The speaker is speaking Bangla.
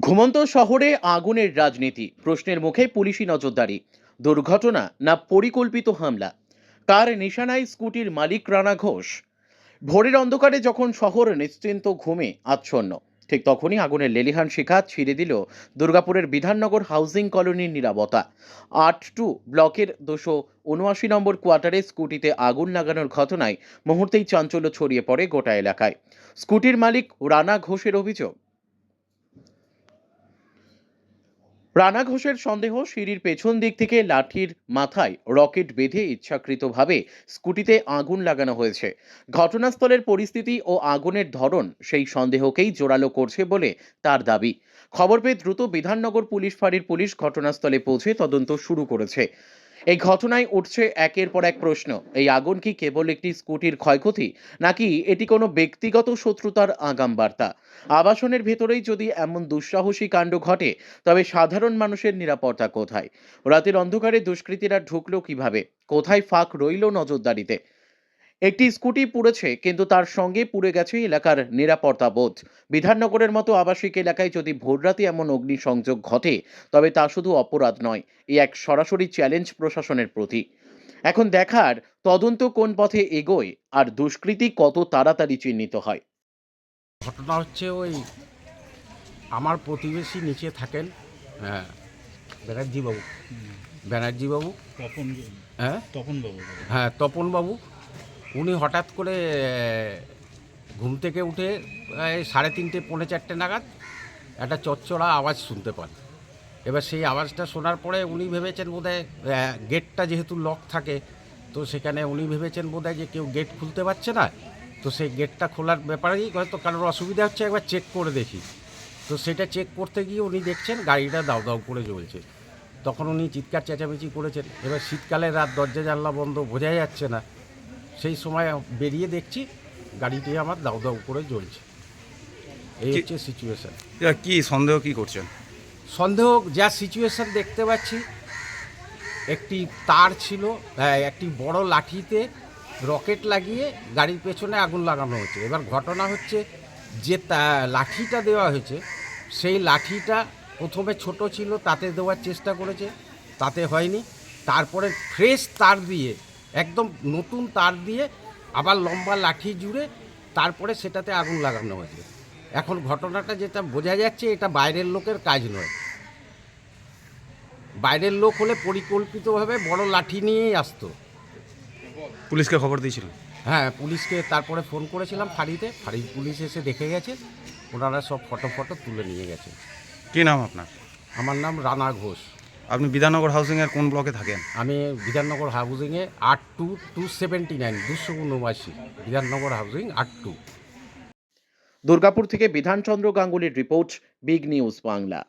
ঘুমন্ত শহরে আগুনের রাজনীতি। প্রশ্নের মুখে পুলিশি নজরদারি। দুর্ঘটনা না পরিকল্পিত হামলা। কার নিশানায় স্কুটির মালিক রানা ঘোষ? ভোরের অন্ধকারে যখন শহর নিশ্চিন্ত, ঘুমে, আচ্ছন্ন, ঠিক তখনই আগুনের লেলিহান শিখা ছিঁড়ে দিল দুর্গাপুরের বিধাননগর হাউজিং কলোনির নিরাপত্তা। আট টু ব্লকের দুশো উনআশি নম্বর কোয়ার্টারে স্কুটিতে আগুন লাগানোর ঘটনায় মুহূর্তেই চাঞ্চল্য ছড়িয়ে পড়ে গোটা এলাকায়। স্কুটির মালিক রানা ঘোষের অভিযোগ রানা ঘোষের সন্দেহ সিঁড়ির পেছন দিক থেকে লাঠির মাথায় রকেট বেঁধে ইচ্ছাকৃতভাবে স্কুটিতে আগুন লাগানো হয়েছে। ঘটনাস্থলের পরিস্থিতি ও আগুনের ধরন সেই সন্দেহকেই জোরালো করছে বলে তার দাবি। খবর পেয়ে দ্রুত বিধাননগর পুলিশ ফাঁড়ির পুলিশ ঘটনাস্থলে পৌঁছে তদন্ত শুরু করেছে। এই ঘটনায় উঠছে একের পর এক প্রশ্ন, এই আগুন কি কেবল একটি স্কুটির ক্ষয়ক্ষতি, নাকি এটি কোনো ব্যক্তিগত শত্রুতার আগাম বার্তা আবাসনের ভেতরেই যদি এমন দুঃসাহসী কাণ্ড ঘটে, তবে সাধারণ মানুষের নিরাপত্তা কোথায়? রাতের অন্ধকারে দুষ্কৃতীরা ঢুকলো কীভাবে? কোথায় ফাঁক রইল নজরদারিতে? একটি স্কুটি পুড়েছে কিন্তু তার সঙ্গে পুড়ে গেছে এলাকার নিরাপত্তা বোধ। বিধাননগরের মতো আবাসিক এলাকায় যদি ভোররাতে এমন অগ্নিসংযোগ ঘটে তবে তা শুধু অপরাধ নয় এই এক সরাসরি চ্যালেঞ্জ প্রশাসনের প্রতি। এখন দেখার তদন্ত কোন পথে এগোয় আর দুষ্কৃতী কত তাড়াতাড়ি চিহ্নিত হয়। ঘটনা হচ্ছে ওই আমার প্রতিবেশী নিচে থাকেন হ্যাঁ ব্যানার্জি বাবু ব্যানার্জি বাবু তপন হ্যাঁ? তপন বাবু হ্যাঁ তপন বাবু উনি হঠাৎ করে, ঘুম থেকে উঠে প্রায় সাড়ে তিনটে, পৌনে চারটে নাগাদ একটা চচ্চড়া আওয়াজ শুনতে পান। এবার সেই আওয়াজটা শোনার পরে উনি ভেবেছেন বোধহয় গেটটা যেহেতু লক থাকে, তো সেখানে উনি ভেবেছেন বোধহয় যে কেউ গেট খুলতে পারছে না, তো সেই গেটটা খোলার ব্যাপারেই হয়তো কারোর অসুবিধা হচ্ছে, একবার চেক করে দেখি। তো সেটা চেক করতে গিয়ে উনি দেখছেন গাড়িটা দাউ দাউ করে জ্বলছে। তখন উনি চিৎকার চেঁচামেচি করেছেন। এবার শীতকালে রাত দরজা জানলা বন্ধ বোঝা যাচ্ছে না। সেই সময় বেরিয়ে দেখছি গাড়িটি আমার দাউ দাউ করে জ্বলছে। এই কি- হচ্ছে সিচুয়েশান কি সন্দেহ কি করছেন? সন্দেহ যা সিচুয়েশন দেখতে পাচ্ছি একটি তার ছিল হ্যাঁ, একটি বড় লাঠিতে রকেট লাগিয়ে গাড়ির পেছনে আগুন লাগানো হয়েছে এবার ঘটনা হচ্ছে যে তা লাঠিটা দেওয়া হয়েছে সেই লাঠিটা প্রথমে ছোট ছিল তাতে দেওয়ার চেষ্টা করেছে তাতে হয়নি। তারপরে ফ্রেশ তার দিয়ে একদম নতুন তার দিয়ে আবার লম্বা লাঠি জুড়ে তারপরে সেটাতে আগুন লাগানো হয়েছে। এখন ঘটনাটা যেটা বোঝা যাচ্ছে এটা বাইরের লোকের কাজ নয়। বাইরের লোক হলে পরিকল্পিতভাবে বড় লাঠি নিয়েই আসতো। পুলিশকে খবর দিয়েছিল? হ্যাঁ পুলিশকে তারপরে ফোন করেছিলাম ফাঁড়িতে। ফাঁড়ির পুলিশ এসে দেখে গেছে ওনারা সব ফটো ফটো তুলে নিয়ে গেছে। কি নাম আপনার? আমার নাম রানা ঘোষ। আপনি বিধাননগর হাউসিংয়ের কোন ব্লকে থাকেন? আমি বিধাননগর হাউজিংয়ে আট টু টু সেভেন্টি নাইন দুশো উনআশি। বিধাননগর হাউজিং আট টু। দুর্গাপুর থেকে বিধানচন্দ্র গাঙ্গুলির রিপোর্ট বিগ নিউজ বাংলা।